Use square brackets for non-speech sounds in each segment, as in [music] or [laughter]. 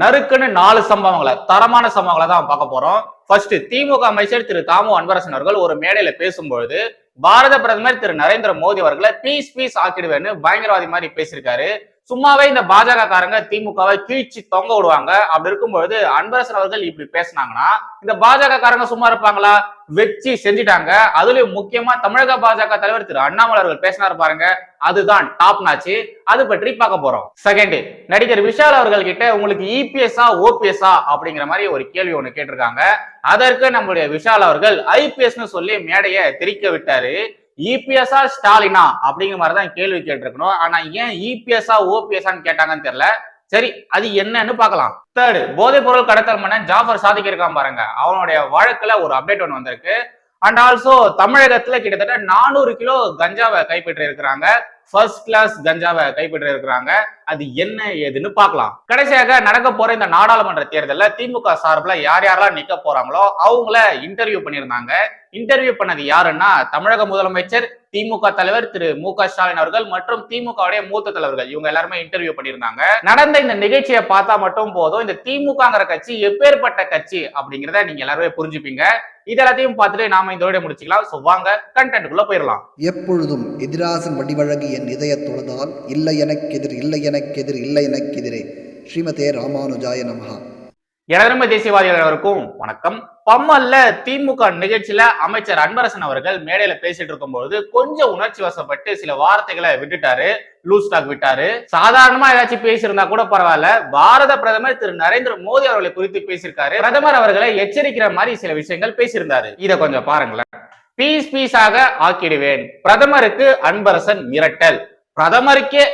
நறுக்குன்னு நாலு சம்பவங்களை தரமான சம்பவங்களை தான் பார்க்க போறோம். ஃபர்ஸ்ட் திமுக அமைச்சர் திரு தாமு அன்பரசன் அவர்கள் ஒரு மேடையில பேசும்பொழுது பாரத பிரதமர் திரு நரேந்திர மோடி அவர்களை பீஸ் பீஸ் ஆக்கிடுவேன்னு பயங்கரவாதி மாதிரி பேசியிருக்காரு. சும்மாவே இந்த பாஜக காரங்க திமுகவை கீழ்ச்சி தொங்க விடுவாங்க. அப்படி இருக்கும்பொழுது அன்பரசன் அவர்கள் இப்படி பேசினாங்கன்னா இந்த பாஜக காரங்க சும்மா இருப்பாங்களா? வெச்சு செஞ்சுட்டாங்க. அதுலயும் முக்கியமா தமிழக பாஜக தலைவர் திரு அண்ணாமலை அவர்கள் பேசினார் பாருங்க. அதுதான் டாப் நாச்சு அது பற்றி பார்க்க போறோம். செகண்ட் நடிகர் விஷால் அவர்கள் கிட்ட உங்களுக்கு இபிஎஸ்ஆ ஓபிஎஸ்ஆ அப்படிங்கிற மாதிரி ஒரு கேள்வி ஒண்ணு கேட்டிருக்காங்க. அதற்கு நம்முடைய விஷால் அவர்கள் ஐபிஎஸ்னு சொல்லி மேடையை திரிக்க விட்டாரு. இபிஎஸ்ஆ ஸ்டாலினா அப்படிங்கிற மாதிரி தான் கேள்வி கேட்டிருக்கணும். ஆனா ஏன் இபிஎஸ்ஆ ஓபிஎஸ்ஆன்னு கேட்டாங்கன்னு தெரியல. சரி அது என்னன்னு பார்க்கலாம். தேர்டு போதைப் பொருள் கடத்தல் மன்னன் ஜாஃபர் சாதிக் இருக்கான் பாருங்க. அவனுடைய வழக்குல ஒரு அப்டேட் ஒன்று வந்திருக்கு. அண்ட் ஆல்சோ தமிழகத்துல கிட்டத்தட்ட நானூறு கிலோ கஞ்சாவை கைப்பற்றி இருக்கிறாங்க ஃபர்ஸ்ட் கிளாஸ் கஞ்சாவை கைப்பற்றி இருக்கிறாங்க அது என்ன ஏதுன்னு பார்க்கலாம். கடைசியாக நடக்க போற இந்த நாடாளுமன்ற தேர்தலில் திமுக சார்பில் யார் யாரெல்லாம் நிக்க போறாங்களோ அவங்கள இன்டர்வியூ பண்ணியிருந்தாங்க. இன்டர்வியூ பண்ணது யாருன்னா தமிழக முதலமைச்சர் திமுக தலைவர் திரு மு க ஸ்டாலின் அவர்கள் மற்றும் திமுகவுடைய மூத்த தலைவர்கள். இவங்க எல்லாருமே இன்டர்வியூ பண்ணியிருந்தாங்க. நடந்த இந்த நிகழ்ச்சியை பார்த்தா மட்டும் போதும். இந்த திமுகங்கிற கட்சி எப்பேற்பட்ட கட்சி அப்படிங்கிறத நீங்க எல்லாருமே புரிஞ்சுப்பீங்க. இதெல்லாத்தையும் பார்த்துட்டு நாம இதோட முடிச்சுக்கலாம். ஸோ வாங்க கண்டென்ட்டுக்குள்ள போயிடலாம். எப்பொழுதும் எதிராசன் வடிவழகு என் இதய தொழுதால் இல்லை எனக்கெதிர் இல்லை எனக்கெதிர் இல்லை எனக்கு எதிரே. ஸ்ரீமதே ராமானுஜாய நமகா எனதருமை தேசியவாதிகள் அனைவருக்கும் வணக்கம். பம்மல்ல திமுக நிகழ்ச்சியில அமைச்சர் அன்பரசன் அவர்கள் மேடையில பேசிட்டு இருக்கும்போது கொஞ்சம் உணர்ச்சி வசப்பட்டு சில வார்த்தைகளை விட்டுட்டாரு லூஸ் டாக் விட்டாரு. சாதாரணமா ஏதாச்சும் பேசியிருந்தா கூட பரவாயில்ல. பாரத பிரதமர் திரு நரேந்திர மோடி அவர்களை குறித்து பேசியிருக்காரு. பிரதமர் அவர்களை எச்சரிக்கிற மாதிரி சில விஷயங்கள் பேசியிருந்தாரு. இதை கொஞ்சம் பாருங்களேன். பீஸ் பீஸாக ஆக்கிடுவேன். பிரதமருக்கு அன்பரசன் மிரட்டல். பிரதமருக்கே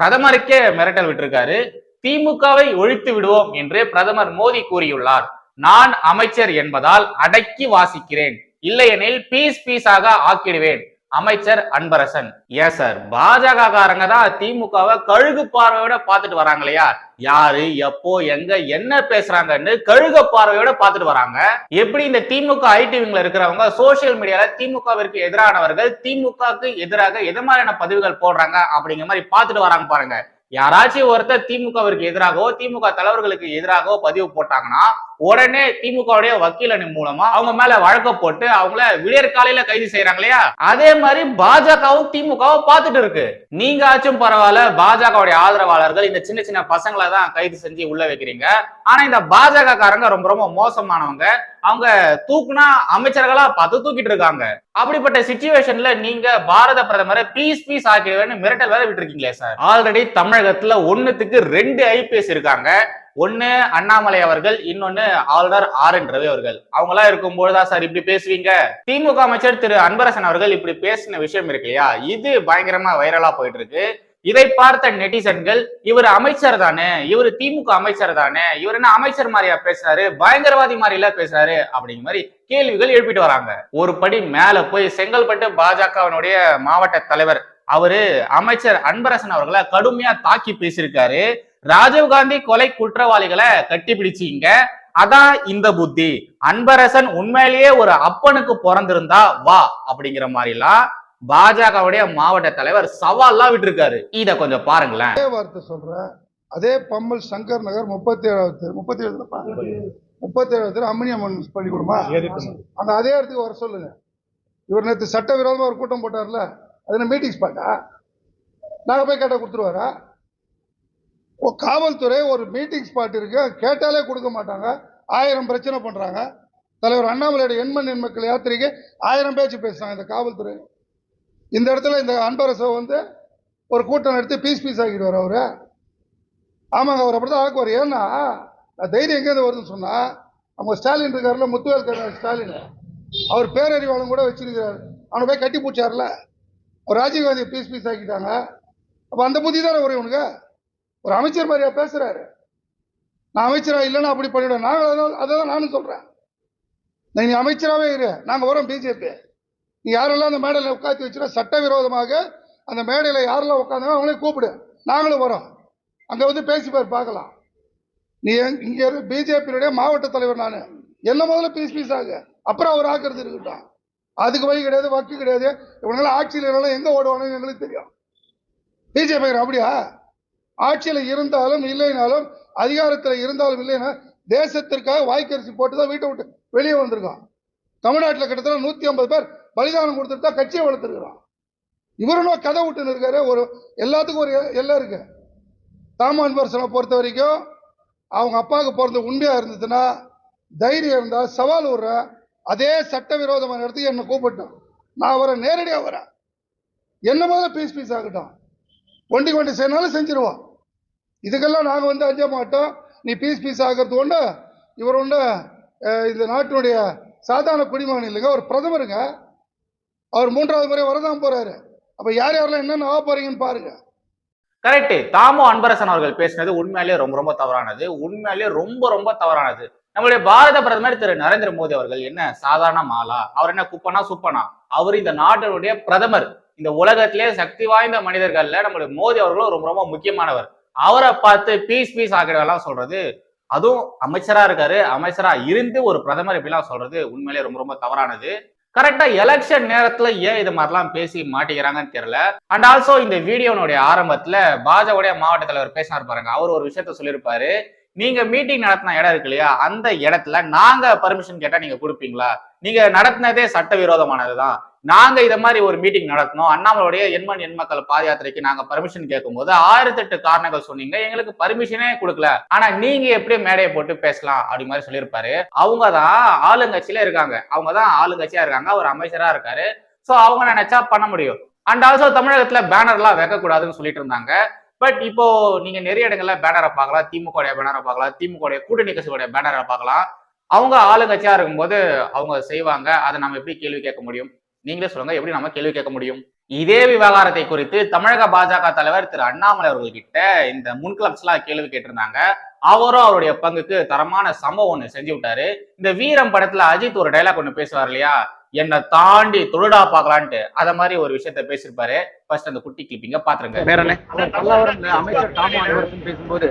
பிரதமருக்கே மிரட்டல் விட்டுருக்காரு. திமுகவை ஒழித்து விடுவோம் என்று பிரதமர் மோடி கூறியுள்ளார். நான் அமைச்சர் என்பதால் அடக்கி வாசிக்கிறேன். இல்லையெனில் பீஸ் பீஸாக ஆக்கிடுவேன். அமைச்சர் அன்பரசன். ஏன் சார் பாஜக காரங்க தான் திமுகவை கழுகு பார்வையோட பார்த்துட்டு வராங்க இல்லையா யாரு எப்போ எங்க என்ன பேசுறாங்கன்னு கழுக பார்வையோட பார்த்துட்டு வராங்க. எப்படி இந்த திமுக ஐடிவிங்ல இருக்கிறவங்க சோசியல் மீடியால திமுகவிற்கு எதிரானவர்கள் திமுகவுக்கு எதிராக எது மாதிரியான பதிவுகள் போடுறாங்க அப்படிங்கிற மாதிரி பாத்துட்டு வராங்க பாருங்க. யாராச்சும் ஒருத்தர் திமுகவிற்கு எதிராகவோ திமுக தலைவர்களுக்கு எதிராகவோ பதிவு போட்டாங்கன்னா உடனே திமுகவுடைய வக்கீல் மூலமா அவங்க மேல வழக்க போட்டு அவங்கள விடியற்காலையில கைது செய்யறாங்க இல்லையா? அதே மாதிரி பாஜகவும் திமுகவும் பார்த்துட்டு இருக்கு. நீங்க ஆச்சும் பரவாயில்ல பாஜகவுடைய ஆதரவாளர்கள் இந்த சின்ன சின்ன பசங்களை தான் கைது செஞ்சு உள்ள வைக்கிறீங்க. ஆனா இந்த பாஜக காரங்க ரொம்ப ரொம்ப மோசமானவங்க. அவங்க தூக்குனா அமைச்சர்களா பார்த்து தூக்கிட்டு இருக்காங்க. அப்படிப்பட்ட சுச்சுவேஷன்ல நீங்க பாரத பிரதமரை பீஸ் பீஸ் ஆக்கிடுவேன்னு மிரட்டல் வேற விட்டுருக்கீங்களே சார் ஆல்ரெடி தமிழகத்துல ஒண்ணுத்துக்கு ரெண்டு ஐபிஎஸ் இருக்காங்க. ஒன்னு அண்ணாமலை அவர்கள் இன்னொன்னு ஆளுநர் ஆர் என் ரவி அவர்கள். அவங்களா இருக்கும்போதுதான் சார் இப்படி பேசுவீங்க? திமுக அமைச்சர் திரு அன்பரசன் அவர்கள் இப்படி பேசின விஷயம் இருக்கு இல்லையா? இது பயங்கரமா வைரலா போயிட்டு இருக்கு இதை பார்த்த நெட்டிசன்கள் இவர் அமைச்சர் தானே இவர் திமுக அமைச்சர் தானே இவர் என்ன அமைச்சர் மாதிரியா பேசுறாரு பயங்கரவாதி மாதிரில பேசுறாரு அப்படிங்கிற மாதிரி கேள்விகள் எழுப்பிட்டு வராங்க. ஒரு படி மேல போய் செங்கல்பட்டு பாஜகவினுடைய மாவட்ட தலைவர் அவரு அமைச்சர் அன்பரசன் அவர்களை கடுமையா தாக்கி பேசியிருக்காரு. ராஜீவ்காந்தி கொலை குற்றவாளிகளை கட்டிப்பிடிச்சிங்க அதான் இந்த புத்தி. அன்பரசன் உண்மையிலேயே ஒரு அப்பனுக்கு பிறந்திருந்தா வா அப்படிங்கிற மாதிரிலாம் பாஜகவுடைய மாவட்ட தலைவர் சவால்லாம் விட்டுருக்காரு. இத கொஞ்சம் பாருங்களேன். அதே வார்த்தை சொல்றேன். அதே பம்மல் சங்கர் நகர் முப்பத்தி ஏழாவது முப்பத்தி ஏழு முப்பத்தி ஏழாவது அம்மணி அம்மன் பள்ளிக்கூடமா? அந்த அதே இடத்துக்கு வர சொல்லுங்க. இவர் நேற்று சட்டவிரோதமா ஒரு கூட்டம் போட்டார்ல. அது மீட்டிங்ஸ் மீட்டிங் ஸ்பாட்டா நாங்கள் போய் கேட்டால் கொடுத்துருவாரா? காவல்துறை ஒரு மீட்டிங் ஸ்பாட் இருக்கு. கேட்டாலே கொடுக்க மாட்டாங்க. ஆயிரம் பிரச்சனை பண்ணுறாங்க தலைவர் அண்ணாமலையோட எண்மண் எண்மக்கள் யாத்திரைக்கு ஆயிரம் பேச்சு பேசுகிறாங்க இந்த காவல்துறை. இந்த இடத்துல இந்த அன்பரசை வந்து ஒரு கூட்டம் நடத்தி பீஸ் பீஸ் ஆகிடுவார் அவர். ஆமாங்க அவர் அப்படிதான் ஆக்குவார். ஏன்னா நான் தைரியம் எங்கேருந்து வருதுன்னு சொன்னால் நம்ம ஸ்டாலின் இருக்காருல்ல முத்துவேல் கருணா ஸ்டாலின். அவர் பேரறிவாளன் கூட வச்சிருக்கிறார். அவனை போய் கட்டி பூச்சார்ல அவர் ராஜீவ்காந்தி பீஸ் பீஸ் ஆக்கிட்டாங்க. அப்போ அந்த புத்தி தானே வரும் இவனுக்கு ஒரு அமைச்சர் மாதிரியா பேசுறாரு. நான் அமைச்சரா இல்லைன்னா அப்படி பண்ணிவிடுவேன் நாங்கள் அதான் அதை தான் நானும் சொல்கிறேன் நீ அமைச்சராகவே இரு. நாங்கள் வரோம் பிஜேபி நீ யாரெல்லாம் அந்த மேடையில் உட்காந்து வச்சுனா சட்டவிரோதமாக அந்த மேடையில் யாரெல்லாம் உட்காந்தாங்க அவங்களே கூப்பிடு. நாங்களும் வரோம். அங்கே வந்து பேசிப்பார் பார்க்கலாம். நீ இங்கே இங்க பிஜேபியுடைய மாவட்ட தலைவர் நான். என்ன முதல்ல பீஸ் பீஸ் ஆகு அப்புறம் அவர் ஆக்குறது இருக்கட்டும். அதுக்கு வழி கிடையாது வக்கு கிடையாது. இவங்களாம் ஆட்சியில் எங்கே ஓடுவானு எங்களுக்கு தெரியும். பிஜேபி அப்படியா? ஆட்சியில் இருந்தாலும் இல்லைனாலும் அதிகாரத்தில் இருந்தாலும் இல்லைன்னா தேசத்திற்காக வாய்க்கரிசி போட்டு தான் வீட்டை விட்டு வெளியே வந்திருக்கான். தமிழ்நாட்டில் கிட்டத்தட்ட நூற்றி ஐம்பது பேர் பலிதானம் கொடுத்துட்டு தான் கட்சியை வளர்த்துருக்குறான். இவரும் கதை விட்டுன்னு இருக்காரு. ஒரு எல்லாத்துக்கும் ஒரு எ- எல்லை இருக்கு. தாமான் பர்சனை பொறுத்த வரைக்கும் அவங்க அப்பாவுக்கு பிறந்த உண்மையாக இருந்ததுன்னா தைரியம் இருந்தால் சவால் விடுறேன் அதே சட்டவிரோதமான இடத்துக்கு என்னை கூப்பிட்டோம் நான் வரேன் நேரடியாக வரேன். என்ன முதல்ல பீஸ் பீஸ் ஆகட்டும் ஒண்டி கொண்டு செய்யனாலும் செஞ்சிருவோம் இதுக்கெல்லாம் நாங்கள் வந்து அஞ்ச மாட்டோம். நீ பீஸ் பீஸ் ஆகிறது ஒன்று இவர் ஒன்று இந்த நாட்டினுடைய சாதாரண குடிமகன் இல்லைங்க ஒரு பிரதமருங்க. அவர் மூன்றாவது முறை வரதான் போறாரு. அப்போ யார் யாரெல்லாம் என்னென்ன ஆக போறீங்கன்னு பாருங்க. கரெக்ட் தாமோ அன்பரசன் அவர்கள் பேசினது உண்மையிலேயே ரொம்ப ரொம்ப தவறானது. உண்மையிலேயே ரொம்ப ரொம்ப தவறானது. நம்மளுடைய பாரத பிரதமர் திரு. நரேந்திர மோடி அவர்கள் என்ன சாதாரண மாலா? அவர் என்ன குப்பனா சுப்பனா? அவர் இந்த நாட்டினுடைய பிரதமர். இந்த உலகத்திலே சக்தி வாய்ந்த மனிதர்கள்ல நம்மளுடைய மோடி அவர்களும் ரொம்ப ரொம்ப முக்கியமானவர். அவரை பார்த்து பீஸ் பீஸ் ஆகிடலாம் சொல்றது. அதுவும் அமைச்சரா இருக்காரு. அமைச்சரா இருந்து ஒரு பிரதமர் இப்படிலாம் சொல்றது உண்மையிலே ரொம்ப ரொம்ப தவறானது. கரெக்டா எலெக்ஷன் நேரத்துல ஏன் இது மாதிரிலாம் பேசி மாட்டிக்கிறாங்கன்னு தெரியல. அண்ட் ஆல்சோ இந்த வீடியோனுடைய ஆரம்பத்துல பாஜகவுடைய மாவட்ட தலைவர் பேசினார் பாருங்க. அவர் ஒரு விஷயத்த சொல்லியிருப்பாரு. நீங்க மீட்டிங் நடத்தின இடம் இருக்கு இல்லையா? அந்த இடத்துல நாங்க பர்மிஷன் கேட்டா நீங்க கொடுப்பீங்களா? நீங்க நடத்தினதே சட்டவிரோதமானதுதான். நாங்க இத மாதிரி ஒரு மீட்டிங் நடத்தணும் அண்ணாமலையுடைய எண்மன் எண்மக்கள் பாத யாத்திரைக்கு நாங்க பர்மிஷன் கேட்கும்போது ஆயிரத்தி எட்டு காரணங்கள் சொன்னீங்க. எங்களுக்கு பர்மிஷனே கொடுக்கல. ஆனா நீங்க எப்படி மேடையை போட்டு பேசலாம் அப்படி மாதிரி சொல்லியிருப்பாரு. அவங்க தான் ஆளுங்கட்சியில இருக்காங்க. அவங்க தான் ஆளுங்கட்சியா இருக்காங்க. அவர் அமைச்சரா இருக்காரு. சோ அவங்க நினைச்சா பண்ண முடியும். அண்ட் ஆல்சோ தமிழகத்துல பேனர்லாம் வைக்கக்கூடாதுன்னு சொல்லிட்டு இருந்தாங்க. பட் இப்போ நீங்க நிறைய இடங்கள்ல பேனரை பார்க்கலாம். திமுக பேனரை பார்க்கலாம். திமுக கூட்டணி கட்சியோட பேனரை பார்க்கலாம். அவங்க ஆளுங்கட்சியா இருக்கும்போது அவங்க செய்வாங்க. அதை நம்ம எப்படி கேள்வி கேட்க முடியும்? நீங்களே சொல்லுங்க எப்படி நம்ம கேள்வி கேட்க முடியும்? இதே விவகாரத்தை குறித்து தமிழக பாஜக தலைவர் திரு அண்ணாமலை அவர்கள்கிட்ட இந்த முன் கிளப்ஸ்லாம் கேள்வி கேட்டிருந்தாங்க. அவரும் அவருடைய பங்குக்கு தரமான சம்பவம் ஒண்ணு செஞ்சு விட்டாரு. இந்த வீரம் படத்துல அஜித் ஒரு டைலாக் ஒண்ணு பேசுவார் இல்லையா? என்னை தாண்டி தொழுடா பார்க்கலான்ட்டு அத மாதிரி ஒரு விஷயத்த பேசியிருப்பாரு. ஃபர்ஸ்ட் அந்த குட்டி கிளிப்பிங்க பாத்துருங்க. வேற என்ன? அமைச்சர் அன்பரசன் பேசும்போது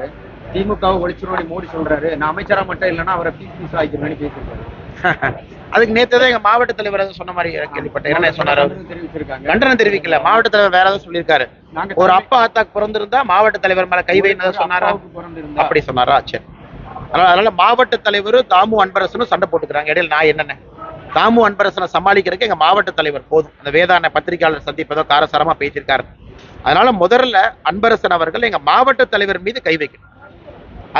திமுகவை ஒழிச்சிருவோம் மோடி சொல்றாரு. நான் அமைச்சரா மட்டும் இல்லைன்னா அவரை பீஸ் பீஸ் ஆகிக்கிறேன்னு பேசியிருக்காரு [laughs] அதுக்கு நேத்து தான் எங்க மாவட்ட தலைவர் சொன்ன மாதிரி கேள்விப்பட்டேன். என்ன சொன்னாரு? கண்டனம் தெரிவிக்கல. மாவட்ட தலைவர் வேற ஏதாவது சொல்லியிருக்காரு. ஒரு அப்பா அத்தாக்கு பிறந்திருந்தா மாவட்ட தலைவர் மேல கை வைன்னு சொன்னாரா? அப்படி சொன்னாரா? சரி. அதனால அதனால மாவட்ட தலைவர் தாமு அன்பரசனும் சண்டை போட்டுக்கிறாங்க. இடையில நான் என்னென்ன? தாமு அன்பரசனை சமாளிக்கிறதுக்கு எங்க மாவட்ட தலைவர் போதும். அந்த வேதான பத்திரிகையாளர் சந்திப்பதோ காரசாரமா பேசியிருக்காரு. அதனால முதல்ல அன்பரசன் அவர்கள் எங்க மாவட்ட தலைவர் மீது கை வைக்கணும்.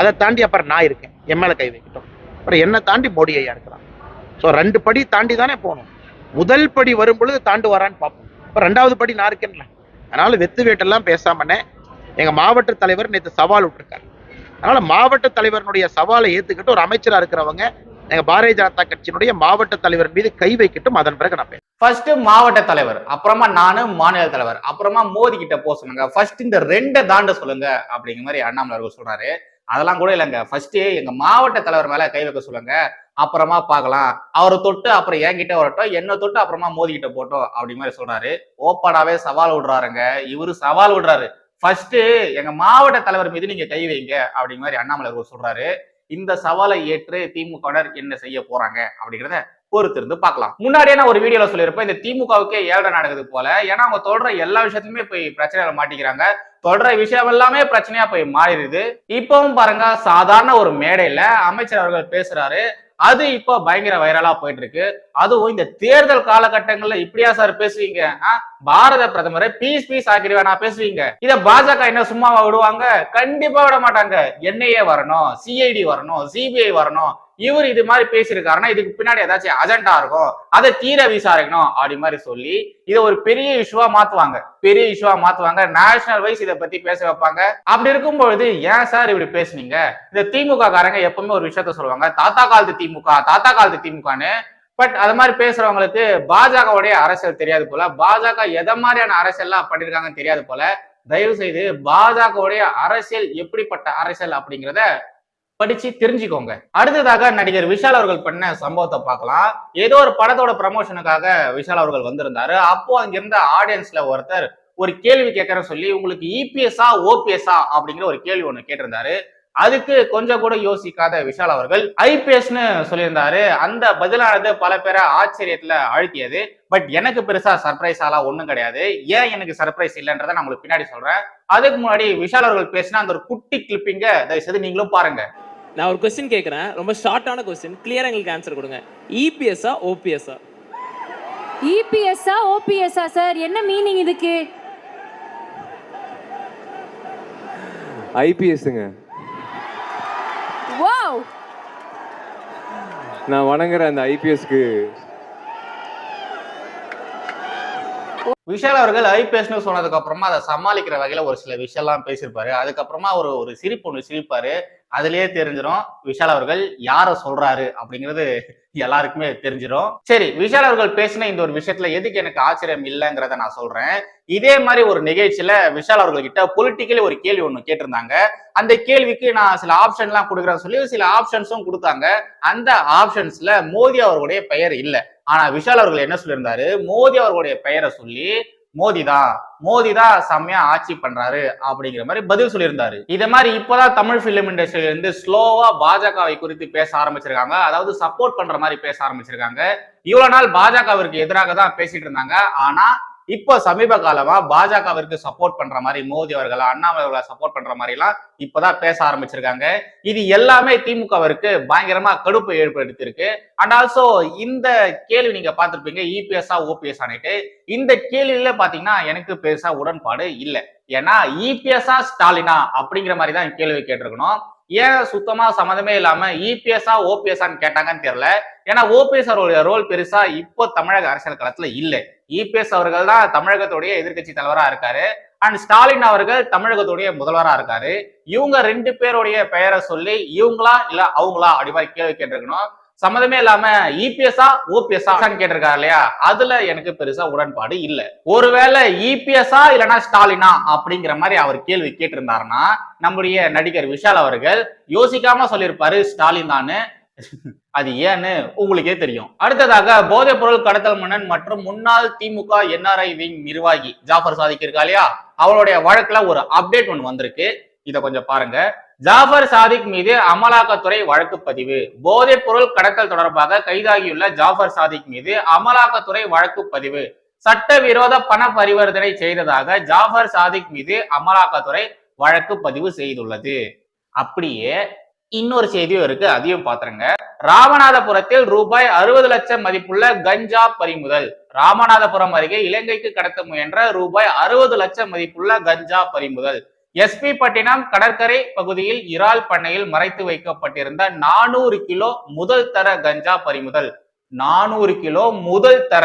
அதை தாண்டி அப்புறம் நான் இருக்கேன். என் மேல கை வைக்கட்டும். அப்புறம் என்னை தாண்டி மோடி ஐயா இருக்கலாம் ஸோ ரெண்டு படி தாண்டி தானே போகணும். முதல் படி வரும் பொழுது தாண்டு வரான்னு பார்ப்போம். இப்போ ரெண்டாவது படி நான் இருக்கேன்ல. அதனால வெத்து வேட்டெல்லாம் பேசாமனே எங்க மாவட்ட தலைவர் நேற்று சவால் விட்டுருக்காரு. அதனால மாவட்ட தலைவரனுடைய சவாலை ஏத்துக்கிட்டு ஒரு அமைச்சரா இருக்கிறவங்க எங்க பாரதிய ஜனதா கட்சியினுடைய மாவட்ட தலைவர் மீது கை வைக்கட்டும் அதன் பிறகு நான் ஃபர்ஸ்ட் மாவட்ட தலைவர் அப்புறமா நானு மாநில தலைவர் அப்புறமா மோதி கிட்ட போக சொன்னாங்க ஃபர்ஸ்ட் இந்த ரெண்டை தாண்ட சொல்லுங்க அப்படிங்கிற மாதிரி அண்ணாமலை அவர்கள் சொல்றாரு. அதெல்லாம் கூட இல்லைங்க. ஃபர்ஸ்டே எங்க மாவட்ட தலைவர் மேல கை வைக்க சொல்லுங்க. அப்புறமா பார்க்கலாம். அவரை தொட்டு அப்புறம் என்கிட்ட வரட்டும். என்ன தொட்டு அப்புறமா மோதிக்கிட்ட போட்டோம் அப்படி மாதிரி சொல்றாரு. ஓப்பனாவே சவால் விடுறாருங்க. இவரு சவால் விடுறாரு. ஃபர்ஸ்ட் எங்க மாவட்ட தலைவர் மீது நீங்க கை வைங்க அப்படிங்கிற மாதிரி அண்ணாமலை சொல்றாரு. இந்த சவாலை ஏற்று திமுகவினர் என்ன செய்ய போறாங்க அப்படிங்கிறத பொறுத்திருந்து பார்க்கலாம். முன்னாடியே நான் ஒரு வீடியோல சொல்லியிருப்பேன் இந்த திமுகவுக்கே ஏழரை நடக்குது போல. ஏன்னா அவங்க தொடர எல்லா விஷயத்துலயுமே போய் பிரச்சனையில மாட்டிக்கிறாங்க. தொடர விஷயம் எல்லாமே பிரச்சனையா போய் மாறிடுது. இப்பவும் பாருங்க சாதாரண ஒரு மேடையில அமைச்சர் அவர்கள் பேசுறாரு. அது இப்போ பயங்கர வைரலா போயிட்டு இருக்கு அதுவும் இந்த தேர்தல் காலகட்டங்கள்ல இப்படியா சார் பேசுவீங்க? பாரத பிரதமரை பீஸ் பீஸ் நான் பேசுவீங்க. இத பாஜக என்ன சும்மாவா விடுவாங்க? கண்டிப்பா விட மாட்டாங்க. என்ஐஏ வரணும் சிஐடி வரணும் சிபிஐ வரணும். இவர் இது மாதிரி பேசியிருக்காருன்னா இதுக்கு பின்னாடி ஏதாச்சும் அஜெண்டா இருக்கும் அதை தீர விசாரிக்கணும் அப்படி மாதிரி சொல்லி இதை ஒரு பெரிய இஷ்யூவா மாத்துவாங்க. பெரிய இஷ்யூவா மாத்துவாங்க. நேஷனல் வைஸ் இதை பத்தி பேச வைப்பாங்க. அப்படி இருக்கும் பொழுது ஏன் சார் இப்படி பேசுனீங்க? இந்த திமுக காரங்க எப்பவுமே ஒரு விஷயத்த சொல்லுவாங்க தாத்தா காலத்து திமுக தாத்தா காலத்து திமுகன்னு. பட் அது மாதிரி பேசுறவங்களுக்கு பாஜகவுடைய அரசியல் தெரியாது போல பாஜக எதை மாதிரியான அரசியல்லாம் பண்ணிருக்காங்கன்னு தெரியாது போல தயவு செய்து பாஜகவுடைய அரசியல் எப்படிப்பட்ட அரசியல் அப்படிங்கிறத படிச்சு தெரிஞ்சுக்கோங்க. அடுத்ததாக நடிகர் விஷால் அவர்கள் பண்ண சம்பவத்தை பார்க்கலாம். ஏதோ ஒரு படத்தோட ப்ரமோஷனுக்காக விஷால் அவர்கள் வந்திருந்தாரு. அப்போ அங்கிருந்த ஆடியன்ஸ்ல ஒருத்தர் ஒரு கேள்வி கேட்கற சொல்லி உங்களுக்கு இபிஎஸ்ஆ ஓபிஎஸ்ஆ அப்படிங்கிற ஒரு கேள்வி ஒண்ணு கேட்டிருந்தாரு. அதுக்கு கொஞ்சம் கூட யோசிக்காத விஷால் அவர்கள் ஐபிஎஸ்னு சொல்லியிருந்தாரு. அந்த பதிலானது பல பேரை ஆச்சரியத்துல அழுத்தியது பட் எனக்கு பெருசா சர்ப்ரைஸ் ஆலாம் ஒண்ணும் கிடையாது. ஏன் எனக்கு சர்ப்ரைஸ் இல்லைன்றதை நான் உங்களுக்கு பின்னாடி சொல்றேன். அதுக்கு முன்னாடி விஷால் அவர்கள் பேசின அந்த ஒரு குட்டி கிளிப்பிங்க தயவு செய்து நீங்களும் பாருங்க. நான் ஒரு கொஸ்டின் கேட்குறேன் ரொம்ப ஷார்ட்டான கொஸ்டின் கிளியரா எங்களுக்கு ஆன்சர் கொடுங்க. இபிஎஸ்ஸா ஓபிஎஸ்ஸா இபிஎஸ்ஸா ஓபிஎஸ்ஸா சார் என்ன மீனிங் இதுக்கு? ஐபிஎஸ்ங்க வாவ் நான் வணங்குற அந்த ஐபிஎஸ்க்கு விஷால் அவர்கள் ஐபிஎஸ்னு சொன்னதுக்கு அப்புறமா அதை சமாளிக்கிற வகையில ஒரு சில விஷயம்லாம் பேசியிருப்பாரு. அதுக்கப்புறமா ஒரு ஒரு சிரிப்பு ஒன்று சிரிப்பாரு. அதுலயே தெரிஞ்சிடும் விஷால் அவர்கள் யார சொல்றாரு அப்படிங்கிறது எல்லாருக்குமே தெரிஞ்சிடும் சரி விஷால் அவர்கள் பேசின இந்த ஒரு விஷயத்துல எதுக்கு எனக்கு ஆச்சரியம் இல்லைங்கிறத நான் சொல்றேன். இதே மாதிரி ஒரு நிகழ்ச்சியில விஷால் அவர்கள் கிட்ட பொலிட்டிக்கலி ஒரு கேள்வி ஒண்ணு கேட்டிருந்தாங்க. அந்த கேள்விக்கு நான் சில ஆப்ஷன்லாம் கொடுக்குறேன்னு சொல்லி சில ஆப்ஷன்ஸும் கொடுத்தாங்க. அந்த ஆப்ஷன்ஸ்ல மோடி அவர்களுடைய பெயர் இல்லை. ஆனா விஷால் அவர்கள் என்ன சொல்லியிருந்தாரு? மோடி அவர்களுடைய பெயரை சொல்லி மோடி தான் மோடி தான் செம்மையா ஆட்சி பண்றாரு அப்படிங்கிற மாதிரி பதில் சொல்லியிருந்தாரு. இத மாதிரி இப்பதான் தமிழ் பிலிம் இண்டஸ்ட்ரியில இருந்து ஸ்லோவா பாஜகவை குறித்து பேச ஆரம்பிச்சிருக்காங்க. அதாவது சப்போர்ட் பண்ற மாதிரி பேச ஆரம்பிச்சிருக்காங்க. இவ்வளவு நாள் பாஜகவிற்கு எதிராக தான் பேசிட்டு இருந்தாங்க. ஆனா இப்போ சமீப காலமா பாஜகவிற்கு சப்போர்ட் பண்ற மாதிரி மோடி அவர்கள் அண்ணாமலை அவர்களை சப்போர்ட் பண்ற மாதிரி எல்லாம் இப்பதான் பேச ஆரம்பிச்சிருக்காங்க. இது எல்லாமே திமுகவிற்கு பயங்கரமா கடுப்பு ஏற்படுத்தியிருக்கு. அண்ட் ஆல்சோ இந்த கேள்வி நீங்க பார்த்திருப்பீங்க இபிஎஸ்ஆ ஓபிஎஸ் ஆனிட்டு. இந்த கேள்வியில பாத்தீங்கன்னா எனக்கு பெருசா உடன்பாடு இல்லை. ஏன்னா இபிஎஸ்ஆ ஸ்டாலினா அப்படிங்கிற மாதிரி தான் கேள்வி கேட்டிருக்கணும். ஏன் சுத்தமா சம்மந்தமே இல்லாம இபிஎஸ்ஆ ஓபிஎஸ்ஆன்னு கேட்டாங்கன்னு தெரியல. ஏன்னா ஓபிஎஸ் அவருடைய ரோல் பெருசா இப்போ தமிழக அரசியல் களத்துல இல்லை. இபிஎஸ் அவர்கள் தான் தமிழகத்துடைய எதிர்க்கட்சி தலைவரா இருக்காரு. அண்ட் ஸ்டாலின் அவர்கள் தமிழகத்துடைய முதல்வரா இருக்காரு. இவங்க ரெண்டு பேருடைய பெயரை சொல்லி இவங்களா இல்ல அவங்களா அப்படி மாதிரி கேள்வி கேட்டிருக்கணும். சம்மதமே இல்லாம இபிஎஸ்ஆ ஓபிஎஸ்ஆ கேட்டிருக்காரு இல்லையா? அதுல எனக்கு பெருசா உடன்பாடு இல்ல. ஒருவேளை இபிஎஸ்ஆ இல்லைன்னா ஸ்டாலினா அப்படிங்கிற மாதிரி அவர் கேள்வி கேட்டிருந்தாருன்னா நம்முடைய நடிகர் விஷால் அவர்கள் யோசிக்காம சொல்லியிருப்பாரு ஸ்டாலின் தான்னு. அது ஏன்னு உங்களுக்கே தெரியும். அடுத்ததாக போதைப் பொருள் கடத்தல் மன்னன் மற்றும் முன்னாள் திமுக என்ஆர்ஐ விங் நிர்வாகி ஜாஃபர் சாதிக் இருக்கா இல்லையா? அவளுடைய வழக்குல ஒரு அப்டேட் ஒன்று வந்திருக்கு. இதை கொஞ்சம் பாருங்க. ஜாஃபர் சாதிக் மீது அமலாக்கத்துறை வழக்கு பதிவு. போதைப் பொருள் கடத்தல் தொடர்பாக கைதாகியுள்ள ஜாஃபர் சாதிக் மீது அமலாக்கத்துறை வழக்கு பதிவு. சட்டவிரோத பண பரிவர்த்தனை செய்ததாக ஜாஃபர் சாதிக் மீது அமலாக்கத்துறை வழக்கு பதிவு செய்துள்ளது. அப்படியே இன்னொரு செய்தியும் இருக்கு. அதையும் பாத்துருங்க. ராமநாதபுரத்தில் ரூபாய் அறுபது லட்சம் மதிப்புள்ள கஞ்சா பறிமுதல். ராமநாதபுரம் அருகே இலங்கைக்கு கடத்த முயன்ற ரூபாய் அறுபது லட்சம் மதிப்புள்ள கஞ்சா பறிமுதல். எஸ்பி பட்டினம் கடற்கரை பகுதியில் இறால் பண்ணையில் மறைத்து வைக்கப்பட்டிருந்த நானூறு கிலோ முதல் தர கஞ்சா பறிமுதல். நானூறு கிலோ முதல் தர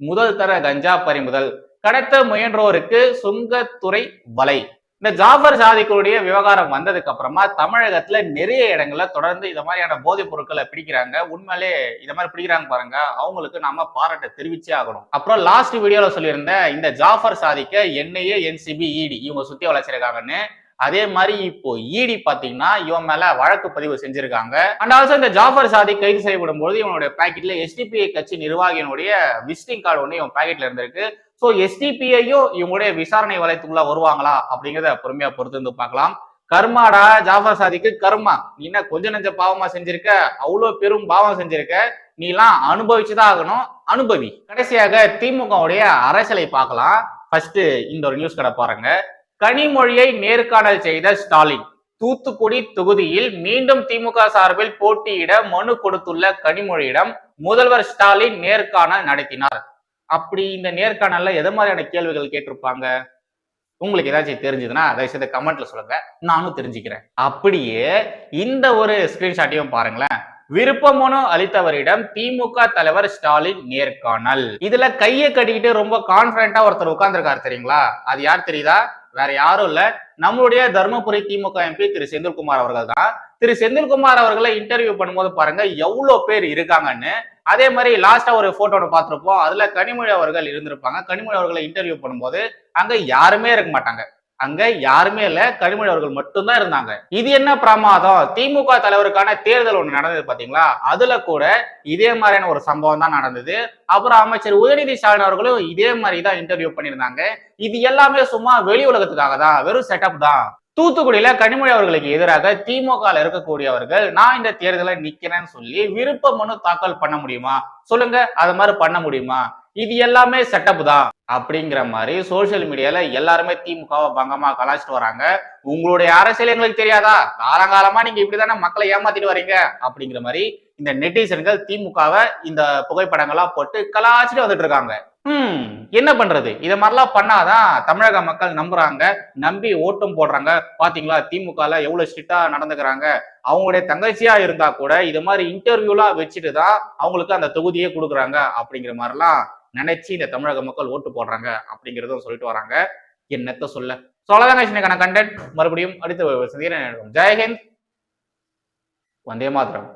முதல் தர கஞ்சா பறிமுதல். கடத்த முயன்றோருக்கு சுங்கத்துறை வலை. இந்த ஜாஃபர் சாதிக்குடைய விவகாரம் வந்ததுக்கு அப்புறமா தமிழகத்துல நிறைய இடங்கள்ல தொடர்ந்து இந்த மாதிரியான போதைப் பொருட்களை பிடிக்கிறாங்க. உண்மையிலே இந்த மாதிரி பிடிக்கிறாங்க பாருங்க. அவங்களுக்கு நாம பாராட்ட தெரிவிச்சே ஆகணும். அப்புறம் லாஸ்ட் வீடியோல சொல்லியிருந்தேன் இந்த ஜாஃபர் சாதிக்க என்ஐஏ என்சிபி இடி இவங்க சுத்தி வளர்ச்சிருக்காங்கன்னு அதே மாதிரி இப்போ இடி பாத்தீங்கன்னா இவன் மேல வழக்கு பதிவு செஞ்சிருக்காங்க. அண்ட் ஆல்சோ இந்த ஜாஃபர் சாதி கைது செய்யப்படும் போது இவனுடைய பாக்கெட்ல எஸ்டிபிஐ கட்சி நிர்வாகியினுடைய விசிட்டிங் கார்டு ஒன்று இவன் பாக்கெட்ல இருந்திருக்கு. ஸோ எஸ்டிபிஐயும் இவங்களுடைய விசாரணை வலயத்துக்குள்ள வருவாங்களா அப்படிங்கிறத பொறுமையா பொறுத்து இருந்து பார்க்கலாம். கர்மாடா ஜாஃபர் சாதிக்கு கர்மா. நீ என்ன கொஞ்ச நஞ்ச பாவமா செஞ்சிருக்க? அவ்வளவு பெரும் பாவம் செஞ்சிருக்க? நீ எல்லாம் அனுபவிச்சுதான் ஆகணும். அனுபவி. கடைசியாக திமுகவுடைய அரசியலை பார்க்கலாம். ஃபர்ஸ்ட் இந்த ஒரு நியூஸ் கடை பாருங்க. கனிமொழியை நேர்காணல் செய்த ஸ்டாலின். தூத்துக்குடி தொகுதியில் மீண்டும் திமுக சார்பில் போட்டியிட மனு கொடுத்துள்ள கனிமொழியிடம் முதல்வர் ஸ்டாலின் நேர்காணல் நடத்தினார். அப்படி இந்த நேர்காணல்ல எது மாதிரியான கேள்விகள் கேட்டிருப்பாங்க? உங்களுக்கு ஏதாச்சும் தெரிஞ்சதுன்னா தயவுசெய்து கமெண்ட்ல சொல்லுங்க. நானும் தெரிஞ்சுக்கிறேன். அப்படியே இந்த ஒரு ஸ்கிரீன்ஷாட்டையும் பாருங்களேன். விருப்பமனு அளித்தவரிடம் திமுக தலைவர் ஸ்டாலின் நேர்காணல். இதுல கையை கட்டிக்கிட்டு ரொம்ப கான்பிடண்டா ஒருத்தர் உட்கார்ந்துருக்காரு தெரியுங்களா? அது யார் தெரியுதா? வேற யாரும் இல்ல. நம்மளுடைய தர்மபுரி திமுக எம்பி திரு செந்தில்குமார் அவர்கள் தான் திரு செந்தில்குமார் அவர்களை இன்டர்வியூ பண்ணும்போது பாருங்க எவ்வளவு பேர் இருக்காங்கன்னு. அதே மாதிரி லாஸ்டா ஒரு போட்டோட பார்த்திருப்போம். அதுல கனிமொழி அவர்கள் இருந்திருப்பாங்க. கனிமொழி அவர்களை இன்டர்வியூ பண்ணும்போது அங்க யாருமே இருக்க மாட்டாங்க. அங்க யாருமே இல்ல கனிமொழி அவர்கள் மட்டும்தான் இருந்தாங்க. இது என்ன பிரமாதம்? திமுக தலைவருக்கான தேர்தல் ஒண்ணு நடந்தது பாத்தீங்களா? அதுல கூட இதே மாதிரியான ஒரு சம்பவம் தான் நடந்தது. அப்புறம் அமைச்சர் உதயநிதி ஸ்டாலின் அவர்களும் இதே மாதிரி தான் இன்டர்வியூ பண்ணியிருந்தாங்க. இது எல்லாமே சும்மா வெளி உலகத்துக்காக தான் வெறும் செட்டப் தான். தூத்துக்குடியில கனிமொழி அவர்களுக்கு எதிராக திமுக இருக்கக்கூடியவர்கள் நான் இந்த தேர்தலை நிக்கிறேன்னு சொல்லி விருப்ப மனு தாக்கல் பண்ண முடியுமா? சொல்லுங்க அது மாதிரி பண்ண முடியுமா? இது எல்லாமே செட்டப் தான். அப்படிங்கிற மாதிரி சோசியல் மீடியால எல்லாருமே திமுகவை பங்கமா கலாச்சிட்டு வராங்க. உங்களுடைய அரசியல் எங்களுக்கு தெரியாதா? காலங்காலமா நீங்க இப்படிதானே மக்களை ஏமாத்திட்டு வரீங்க? அப்படிங்கிற மாதிரி இந்த நெட்டிசன்கள் திமுகவை இந்த புகைப்படங்களா போட்டு கலாச்சிட்டு வந்துட்டு இருக்காங்க. ஹம் என்ன பண்றது? இத மாதிரிலாம் பண்ணாதான் தமிழக மக்கள் நம்புறாங்க நம்பி ஓட்டம் போடுறாங்க. பாத்தீங்களா திமுகல எவ்வளவு ஸ்ட்ரிக்டா நடந்துக்கிறாங்க. அவங்களுடைய தங்கச்சியா இருந்தா கூட இது மாதிரி இன்டர்வியூலாம் வச்சுட்டு தான் அவங்களுக்கு அந்த தொகுதியே கொடுக்குறாங்க அப்படிங்கிற மாதிரிலாம் நினைச்சு இந்த தமிழக மக்கள் ஓட்டு போடுறாங்க அப்படிங்கிறதும் சொல்லிட்டு வராங்க. என்னத்த சொல்ல? ஸோ கண்டென்ட் மறுபடியும் அடுத்த சந்திக்கிறேன். ஜெயஹிந்த் வந்தே மாத்திரம்